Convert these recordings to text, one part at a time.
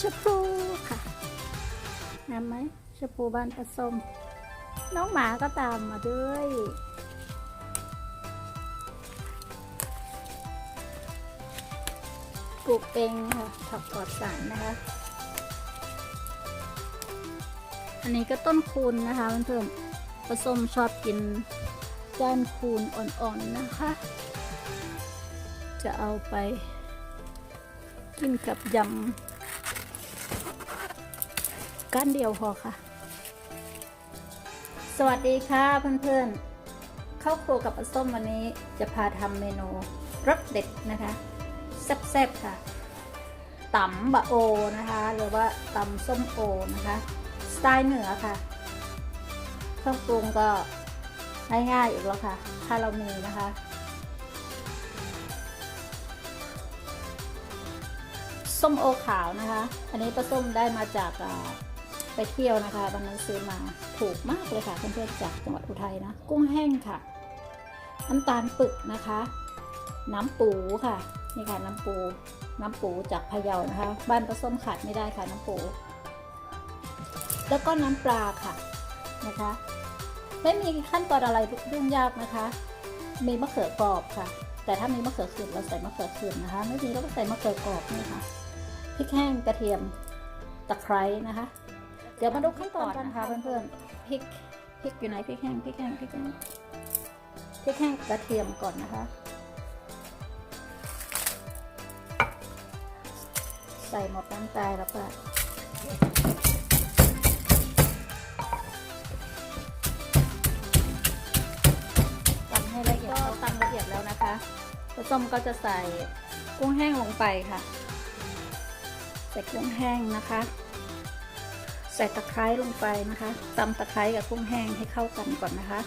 ชะพูค่ะงามไหมชะพูบ้านผสมน้องหมาก็ตามมาด้วยปลูกเองค่ะผักปลอดสารนะคะ อันนี้ก็ต้นคูณนะคะเพื่อนๆผสมชอบกินก้านคูณอ่อนๆนะคะ จะเอาไปกินกับยำ ก้านเดียวพอค่ะ สวัสดีค่ะเพื่อนๆ เข้าครัวกับปลาส้มวันนี้จะพาทำเมนูรสเด็ดนะคะแซ่บๆค่ะตำบะโอนะคะ หรือว่าตำส้มโอนะคะสไตล์เหนือค่ะเครื่องปรุงก็ง่ายๆอีกแล้วค่ะ ถ้าเรามีนะคะส้มโอขาวนะคะ อันนี้ป้าส้มได้มาจากอ่า ไปเที่ยวนะคะวันนั้นซื้อมาถูกมากเลยค่ะเพื่อนๆจากจังหวัดอุทัยนะกุ้งแห้งค่ะ น้ำตาลปึกนะคะ น้ำปูค่ะนี่ค่ะน้ำปู น้ำปูจากพะเยานะคะ บ้านป้าส้มขาดไม่ได้ค่ะน้ำปู แล้วก็น้ำปลาค่ะนะคะ ไม่มีขั้นตอนอะไรยุ่งยากนะคะ มีมะเขือกรอบค่ะ แต่ถ้ามีมะเขือขืนเราใส่มะเขือขืนนะคะ ไม่มีเราก็ใส่มะเขือกรอบนี่ค่ะพริกแห้งกระเทียมตะไคร้นะคะ เดี๋ยวมาดูขั้นตอนกันค่ะเพื่อนๆพริกพริกอยู่ไหนพริกแห้งพริกแห้งพริกแห้งพริกแห้งกระเทียมก่อนนะคะ ใส่หมดน้ำตาลแล้วก็ตำให้ละเอียดเราตำละเอียดแล้วนะคะผสมก็จะใส่กุ้งแห้งลงไปค่ะ ใส่กุ้งแห้งนะคะใส่ตะไคร้ลงไปนะคะตำตะไคร้กับกุ้งแห้งให้เข้ากันก่อนนะคะ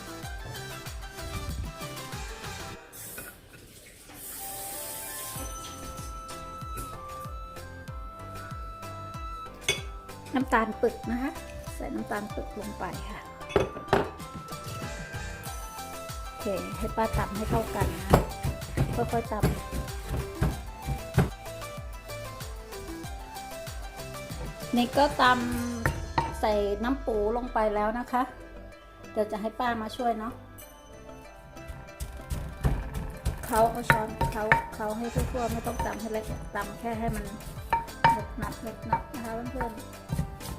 น้ำตาลปึกนะคะ ใส่น้ำตาลปึกลงไปค่ะโอเคให้ป้าตำให้เข้ากันนะค่อยๆตำนี่ก็ตำ ใส่น้ำปูลงไปแล้วนะคะ เดี๋ยวจะให้ป้ามาช่วยเนาะเขาเอาช้อนเขาเขาให้ทั่วๆไม่ต้องตำให้เล็กตำแค่ให้มันเล็กหนักหนักนะคะเพื่อน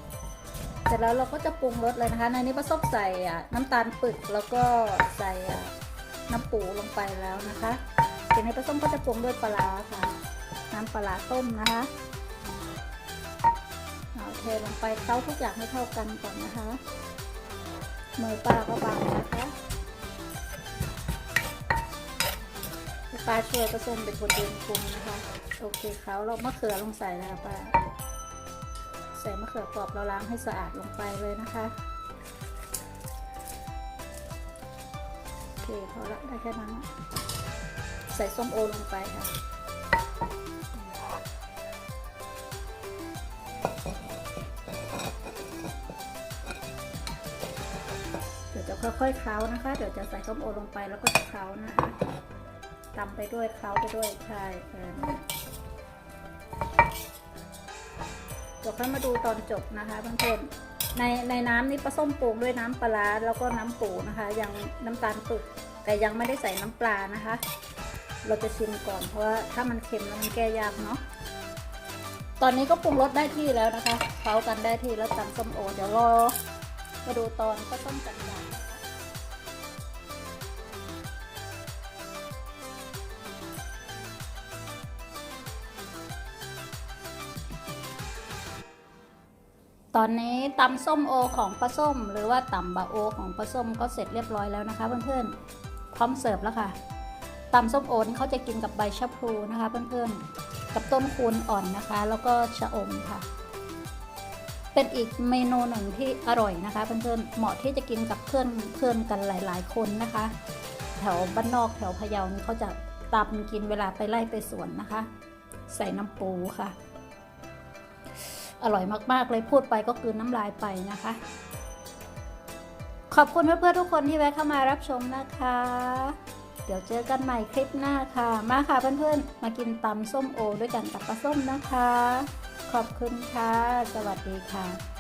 ๆเสร็จแล้วเราก็จะปรุงรสเลยนะคะ ในนี้ป้าส้มใส่น้ำตาลปึกแล้วก็ใส่น้ำปูลงไปแล้วนะคะทีนี้ป้าส้มก็จะปรุงด้วยปลาค่ะ น้ำปลาต้มนะคะ เทลงไปเต้าทุกอย่างให้เข้ากันก่อนนะคะ มือป้าก็บางนะคะป้าช่วยป้าส้มเป็นคนเดินปรุงนะคะ โอเคเขาเรามะเขือลงใส่นะคะป้าใส่มะเขือกรอบเราล้างให้สะอาดลงไปเลยนะคะโอเคพอละได้แค่นั้นใส่ส้มโอลงไปค่ะ ดี๋ยวจะค่อยๆเคล้านะคะ เดี๋ยวจะใส่ส้มโอลงไปแล้วก็จะเคล้านะคะตำไปด้วยเคล้าไปด้วยใช่เออเดี๋ยวค่อยมาดูตอนจบนะคะเพื่อนๆในในน้ำนี่ปลาส้มปรุงด้วยน้ำปลาร้าแล้วก็น้ำปูนะคะ ยังน้ำตาลปึกแต่ยังไม่ได้ใส่น้ำปลานะคะ เราจะชิมก่อนเพราะว่าถ้ามันเค็มแล้วมันแก้ยากเนาะตอนนี้ก็ปรุงรสได้ที่แล้วนะคะเคล้ากันได้ที่แล้วตำส้มโอเดี๋ยวรอมาดูตอนก็ต้มกันก่อน ตอนนี้ตำส้มโอของปลาส้ม หรือว่าตำบะโอของปลาส้มก็เสร็จเรียบร้อยแล้วนะคะ เพื่อนๆพร้อมเสิร์ฟแล้วค่ะตำส้มโอนี่เขาจะกินกับใบชะพลูนะคะ เพื่อนๆ กับต้นคูณอ่อนนะคะ แล้วก็ชะอมค่ะ เป็นอีกเมนูหนึ่งที่อร่อยนะคะ เพื่อนๆเหมาะที่จะกินกับเพื่อนเพื่อนกันหลาย ๆ คนนะคะ แถวบ้านนอกแถวพะเยานี่เขาจะตำกินเวลาไปไล่ไปสวนนะคะ ใส่น้ำปูค่ะ อร่อยมากๆเลยพูดไปก็คือน้ำลายไปนะคะ ขอบคุณเพื่อนๆทุกคนที่แวะเข้ามารับชมนะคะ เดี๋ยวเจอกันใหม่คลิปหน้าค่ะ มาค่ะเพื่อนๆ มากินตำส้มโอด้วยกันกับปลาส้มนะคะขขอบคุณค่ะ สวัสดีค่ะ